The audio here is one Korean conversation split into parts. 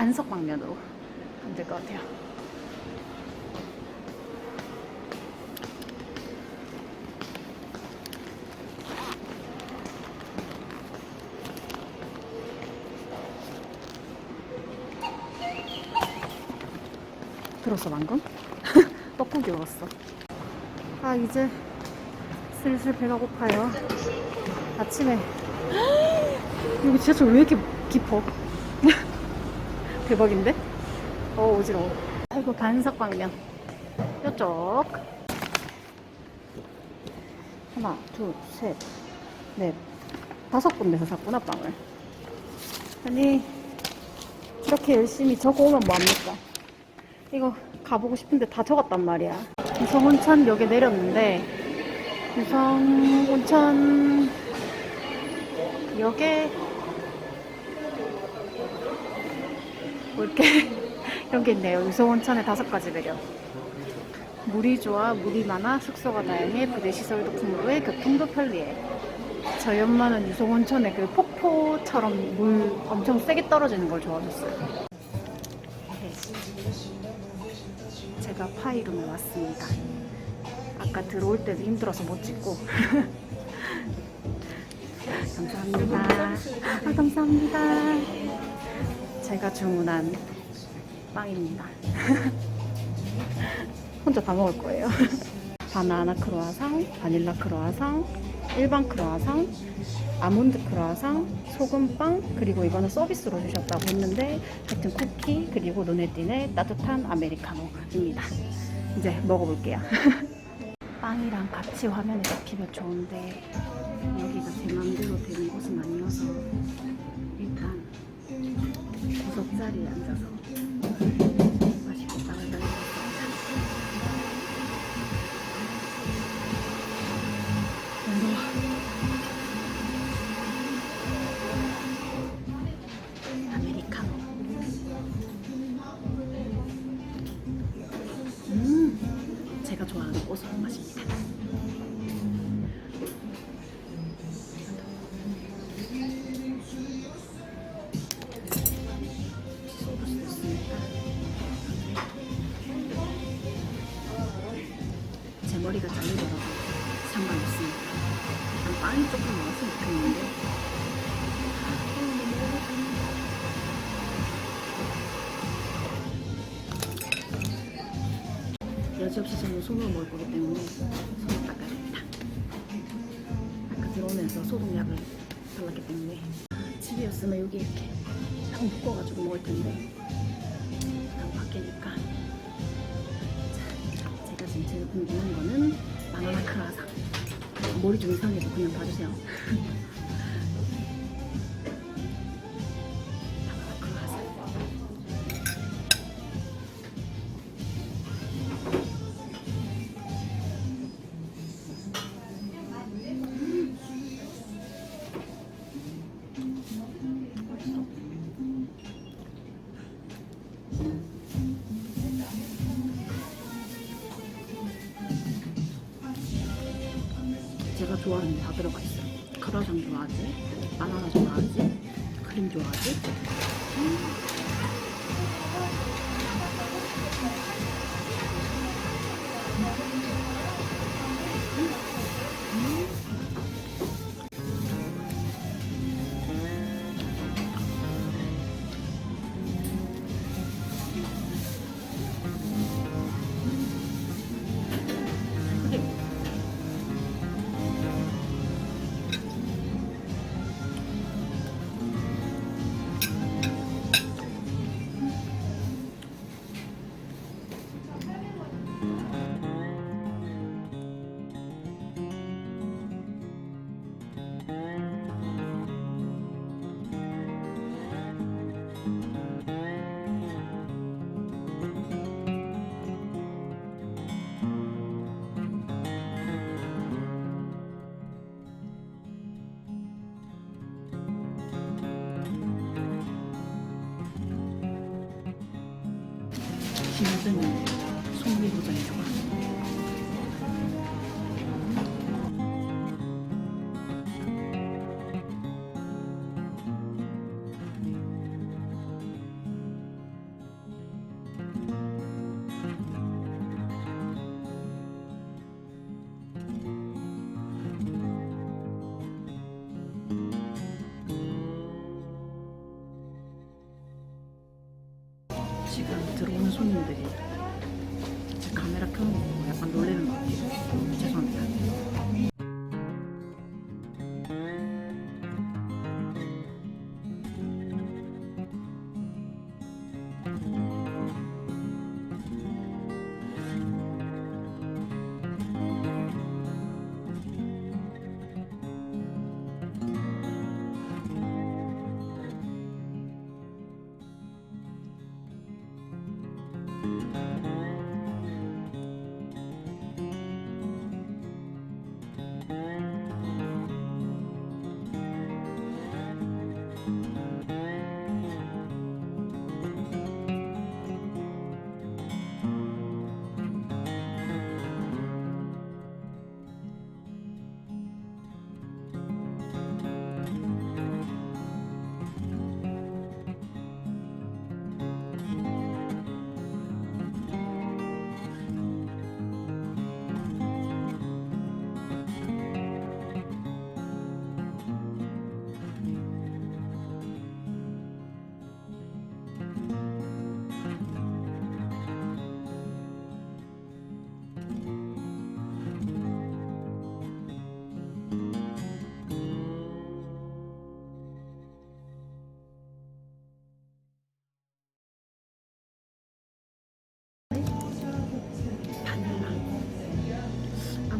반석 방면으로 가면 될 것 같아요. 들었어 방금? 떡국이 먹었어. 아 이제 슬슬 배가 고파요. 아침에 여기 지하철 왜 이렇게 깊어? 대박인데? 어 어지러워. 아이고 반석방면 이쪽 하나 둘셋넷 다섯 군데서 샀구나 빵을. 아니 이렇게 열심히 적어 오면 뭐합니까? 이거 가보고 싶은데 다 적었단 말이야. 유성 온천역에 내렸는데 유성 온천 역에 뭐 이렇게 이런 게 있네요. 유성온천에 다섯 가지 매력. 물이 좋아, 물이 많아, 숙소가 다양해, 부대 시설도 풍부해, 교통도 편리해. 저희 엄마는 유성온천에 그 폭포처럼 물 엄청 세게 떨어지는 걸 좋아하셨어요. 네. 제가 파이룸에 왔습니다. 아까 들어올 때도 힘들어서 못 찍고. 감사합니다. 아, 감사합니다. 제가 주문한 빵입니다. 혼자 다 먹을 거예요. 바나나 크로아상, 바닐라 크로아상, 일반 크로아상, 아몬드 크로아상, 소금빵, 그리고 이거는 서비스로 주셨다고 했는데 하여튼 쿠키, 그리고 눈에 띄네 따뜻한 아메리카노입니다. 이제 먹어볼게요. 빵이랑 같이 화면에 잡히면 좋은데 여기가 제 맘대로 되는 곳은 아니어서 구석자리에 앉 손으로 먹을 거기 때문에 손을 닦아야 됩니다. 아까 들어오면서 소독약을 발랐기 때문에 집이었으면 여기 이렇게 딱 묶어가지고 먹을 텐데 딱 바뀌니까 자, 제가 지금 제일 궁금한 거는 바나나 크라상 머리 좀 이상해도 그냥 봐주세요. 좋아하지? 바나나 좋아하지? 크림 좋아하지? 크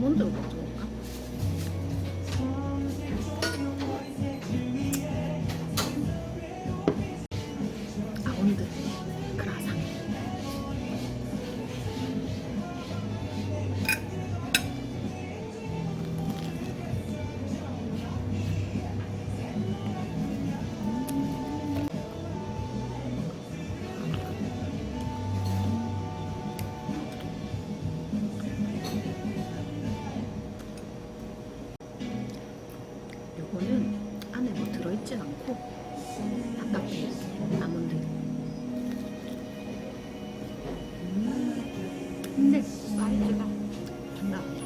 এমন দুর্ঘটনা 별로 있지 않고 가깝게 아몬드 근데 사이즈가 장난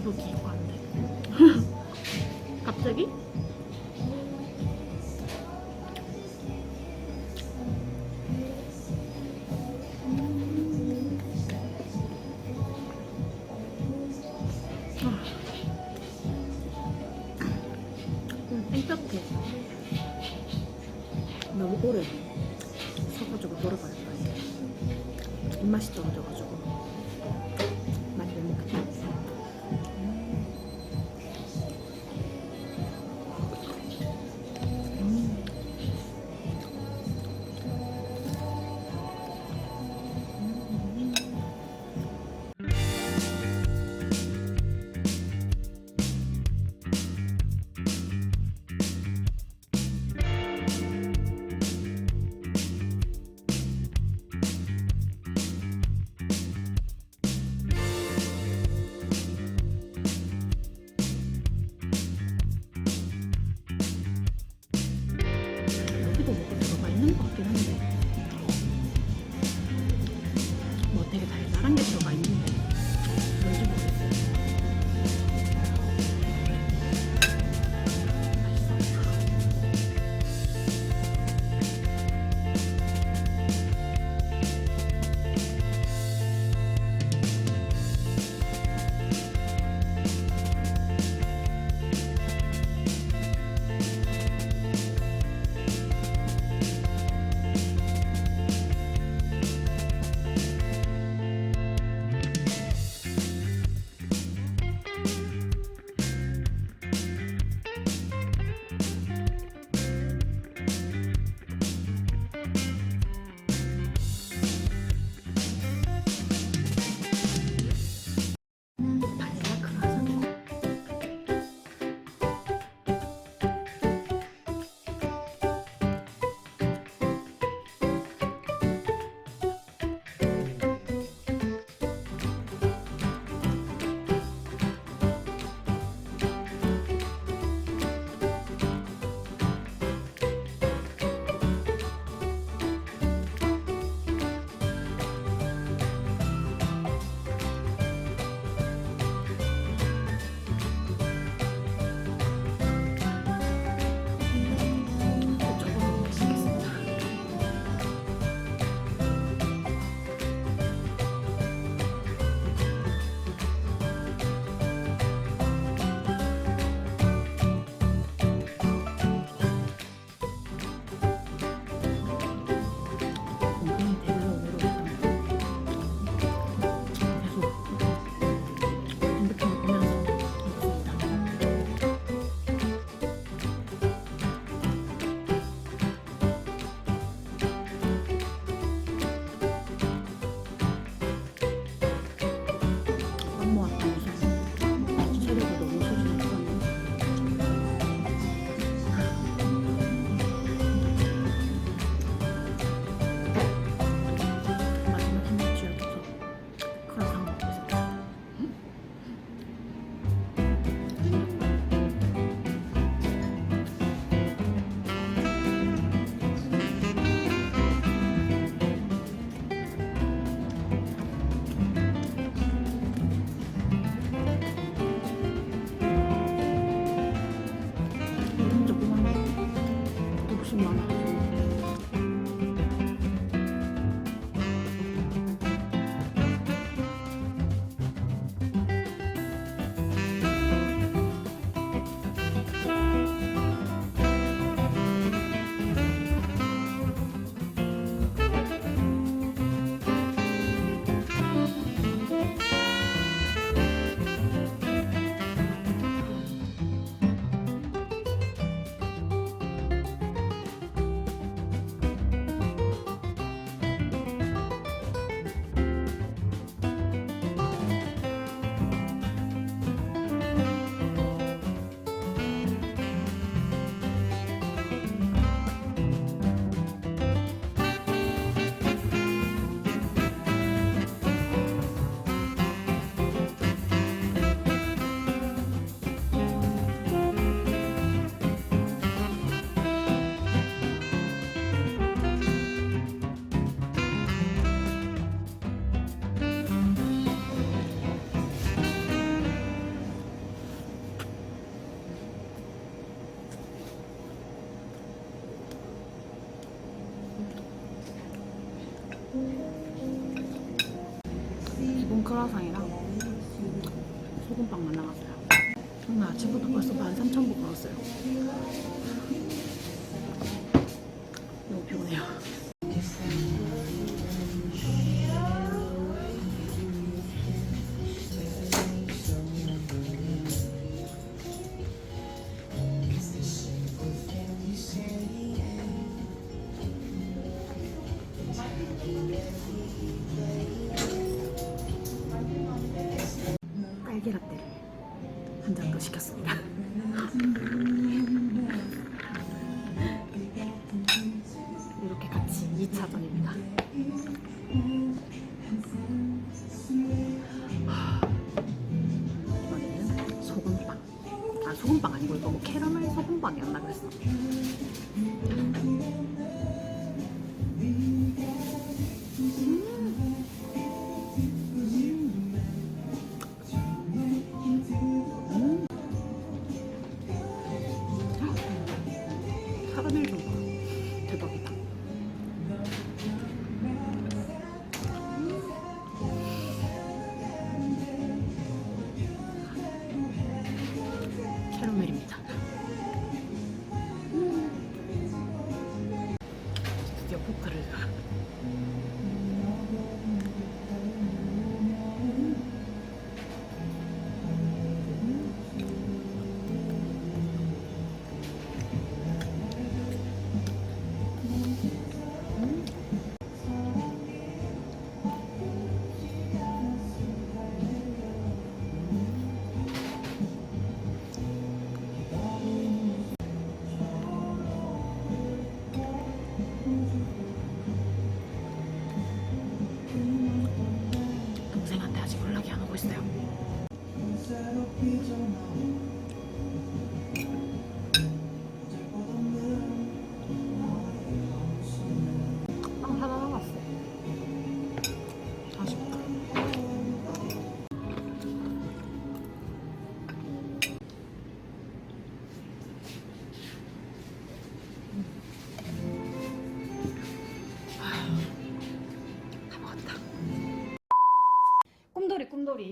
기도 기도 갑자기?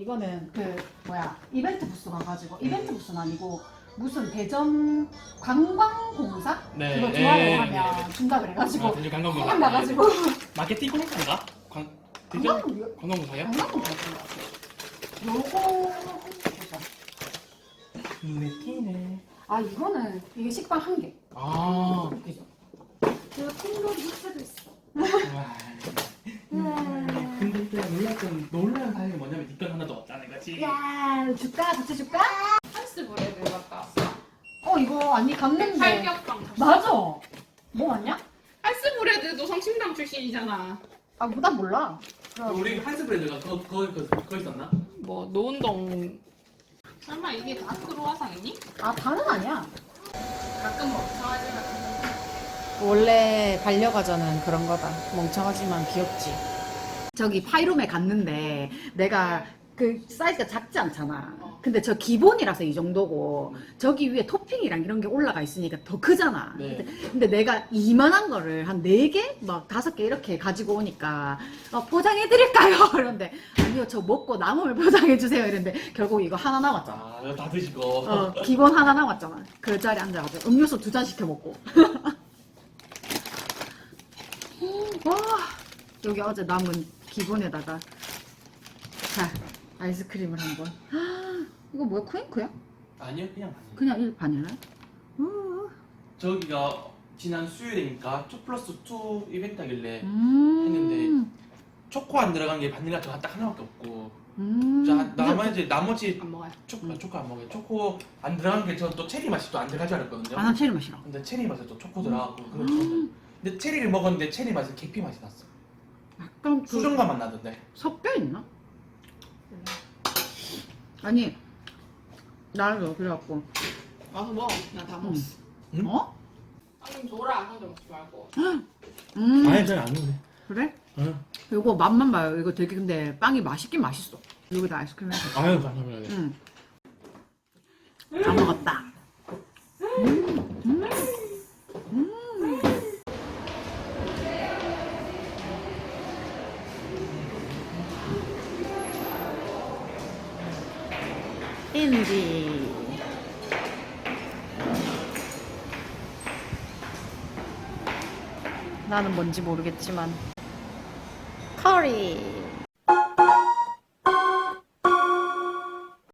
이 이거는 그 뭐야 이벤트 부스 가가지고 이벤트 부스는 아니고 무슨 대전 관광공사 네, 그거 네, 좋아요 네, 하면 네, 네. 준다 그래가지고 아, 대전 관광공사. 생각 나가지고 마케팅 공사인가? 관 대전 관광 관광공사요? 관광공사 요거 보자. 눈에 띄네. 아 이거는 이게 식빵 한 개. 아. 그죠? 그 꿈돌이 육수도 있어. 와. 음. 근데 또 놀랐던 놀라는 사실이 뭐냐면 뒷돈 하나도 야 줄까 같이 줄까? 한스 브레드 갔다 왔어. 어 이거 아니 갔는데 팔격빵. 맞아. 뭐 왔냐? 한스 브레드도 성심당 출신이잖아. 아, 난 몰라. 우리 한스 브랜드가 거 거기 거, 거 있었나? 뭐 노은동. 설마 이게 다 크로와상이니? 아, 다는 아니야. 가끔 멍청하지만. 원래 반려과자는 그런 거다. 멍청하지만 귀엽지. 저기 파이룸에 갔는데 내가 그 사이즈가 작지 않잖아. 근데 저 기본이라서 이 정도고 저기 위에 토핑이랑 이런 게 올라가 있으니까 더 크잖아. 네. 근데, 근데 내가 이만한 거를 한 네 개 막 다섯 개 이렇게 가지고 오니까 어, 포장해 드릴까요? 그런데 아니요 저 먹고 남으면 포장해 주세요. 이랬는데 결국 이거 하나 남았잖아. 아, 이거 다 드시고. 어, 기본 하나 남았잖아. 그 자리에 앉아가지고 음료수 두 잔 시켜 먹고. 와, 여기 어제 남은 기본에다가 자 아이스크림을 한번. 이거 뭐야 쿠잉크야? 아니요, 그냥 아니에요. 그냥 일 바닐라? 우. 저기가 지난 수요일이니까 2 플러스 2 이벤트 하길래 음. 했는데 초코 안 들어간 게 바닐라 저거 딱 하나밖에 없고 음. 자 나머지 나머지 안 먹어요. 초코 음. 초코 안 먹어요 초코 안 들어간 게저또 체리 맛이 또 안 들어가지 않았거든요 아, 난 체리 맛 싫어. 근데 체리 맛에 또 초코 들어가고 그런 좋은데 근데 체리를 먹었는데 체리 맛에 계피 맛이 났어 약간 그 수정감 맛 나던데 섞여 있나? 아니 나를 그래갖고 와서 먹어. 나다 먹었어. 응? 어? 아니 줘라. 혼자 먹지 말고. 음. 잘안 먹네 그래? 응. 이거 맛만 봐요. 이거 되게 근데 빵이 맛있긴 맛있어. 여기다 아이스크림 해서. 아유 감사합니다 응. 다 먹었다. 인디. 나는 뭔지 모르겠지만 커리